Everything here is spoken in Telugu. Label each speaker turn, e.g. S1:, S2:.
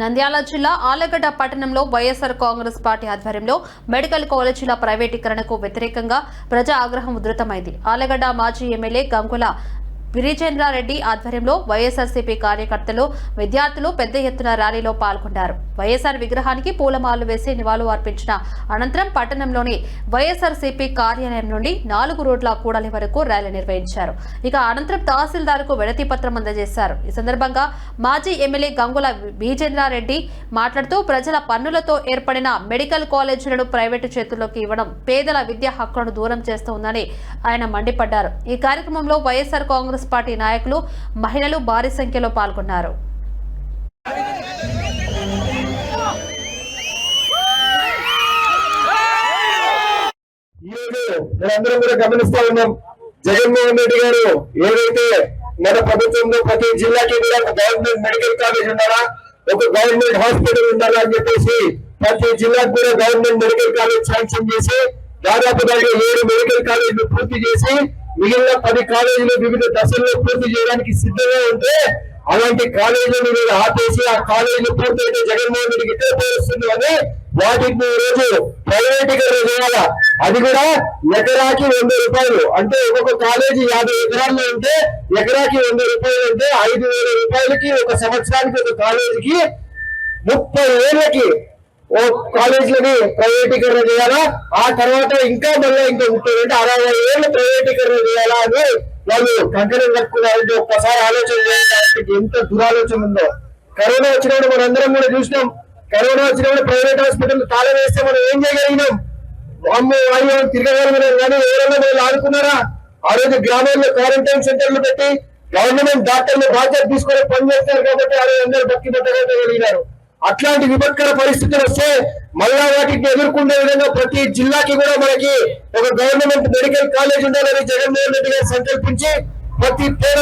S1: నంద్యాల జిల్లా ఆలగడ్డ పట్టణంలో వైఎస్ఆర్ కాంగ్రెస్ పార్టీ ఆధ్వర్యంలో మెడికల్ కాలేజీల ప్రైవేటీకరణకు వ్యతిరేకంగా ప్రజా ఆగ్రహం ఉధృతమైంది. ఆలగడ్డ మాజీ ఎమ్మెల్యే గంగుల విరిచంద్రారెడ్డి ఆధ్వర్యంలో వైఎస్ఆర్సీపీ కార్యకర్తలు విద్యార్థులు పెద్ద ఎత్తున ర్యాలీలో పాల్గొన్నారు వైఎస్ఆర్ విగ్రహానికి పూలమాలలు వేసి నివాళులు అర్పించిన అనంతరం పట్టణంలోని వైఎస్ఆర్సీపీ కార్యాలయం నుండి నాలుగు రోడ్ల కూడలి వరకు ర్యాలీ నిర్వహించారు. ఇక అనంతరం తహసీల్దార్కు వినతి పత్రం అందజేశారు. ఈ సందర్భంగా మాజీ ఎమ్మెల్యే గంగుల బీజేంద్రారెడ్డి మాట్లాడుతూ ప్రజల పన్నులతో ఏర్పడిన మెడికల్ కాలేజీలను ప్రైవేటు చేతుల్లోకి ఇవ్వడం పేదల విద్యా హక్కులను దూరం చేస్తోందని ఆయన మండిపడ్డారు. ఈ కార్యక్రమంలో వైఎస్ఆర్ కాంగ్రెస్ కాంగ్రెస్ పార్టీ నాయకులు మహిళలు భారీ సంఖ్యలో పాల్గొన్నారు.
S2: మనందరం కూడా గమనిస్తా ఉన్నాం. జగన్మోహన్ రెడ్డి గారు ఏదైతే మన ప్రభుత్వంలో ప్రతి జిల్లాకి కూడా ఒక గవర్నమెంట్ మెడికల్ కాలేజ్ ఉండాలా ఒక గవర్నమెంట్ హాస్పిటల్ ఉండాలా అని చెప్పేసి ప్రతి జిల్లాకు కూడా గవర్నమెంట్ మెడికల్ కాలేజ్ శాంక్షన్ చేసి దాదాపు దాంట్లో ఏడు మెడికల్ కాలేజీలు పూర్తి చేసి మిగిలిన పది కాలేజీలు వివిధ దశల్లో పూర్తి చేయడానికి సిద్ధంగా ఉంటే అలాంటి కాలేజీలను మీరు ఆపేసి ఆ కాలేజీలు పూర్తయితే జగన్మోహన్ రెడ్డికి ఇదే పేరు అని వాటిని రోజు ప్రైవేటీకరణ చేయాలా అది కూడా ఎకరాకి వంద రూపాయలు. అంటే ఒక్కొక్క కాలేజీ యాభై ఎకరాల్లో ఉంటే ఎకరాకి వంద రూపాయలు అంటే ఐదు వేల రూపాయలకి ఒక సంవత్సరానికి ఒక కాలేజీకి ముప్పై ఏళ్ళకి ఓ కాలేజీలని ప్రైవేటీకరణ చేయాలా? ఆ తర్వాత ఇంకా మళ్ళీ ఇంకా ముప్పై అంటే అరవై ఏళ్ళు ప్రైవేటీకరణ చేయాలా అని వాళ్ళు కంకణం కట్టుకున్నారంటే ఒక్కసారి ఆలోచన చేయడానికి ఎంత దురాలోచన ఉందో. కరోనా వచ్చినప్పుడు మనందరం కూడా చూసినాం. కరోనా వచ్చినప్పుడు ప్రైవేట్ హాస్పిటల్ తాళం వేస్తే మనం ఏం చేయగలిగినాం? అమ్మ వాయు తిరగగలిగినాం కానీ ఎవరైనా మీరు ఆడుకున్నారా ఆ రోజు గ్రామాల్లో క్వారంటైన్ సెంటర్లు పెట్టి గవర్నమెంట్ డాక్టర్లు బాధ్యత తీసుకొని పనిచేస్తారు కాబట్టి ఆ రోజు అందరూ బతికి బతకగలిగినారు అట్లాంటి విపత్కర పరిస్థితులు వస్తే మళ్ళా వాటిని ఎదుర్కొనే విధంగా ప్రతి జిల్లాకి కూడా మనకి ఒక గవర్నమెంట్ మెడికల్ కాలేజ్ ఉండాలని జగన్మోహన్ రెడ్డి గారు సంకల్పించి ప్రతి పేద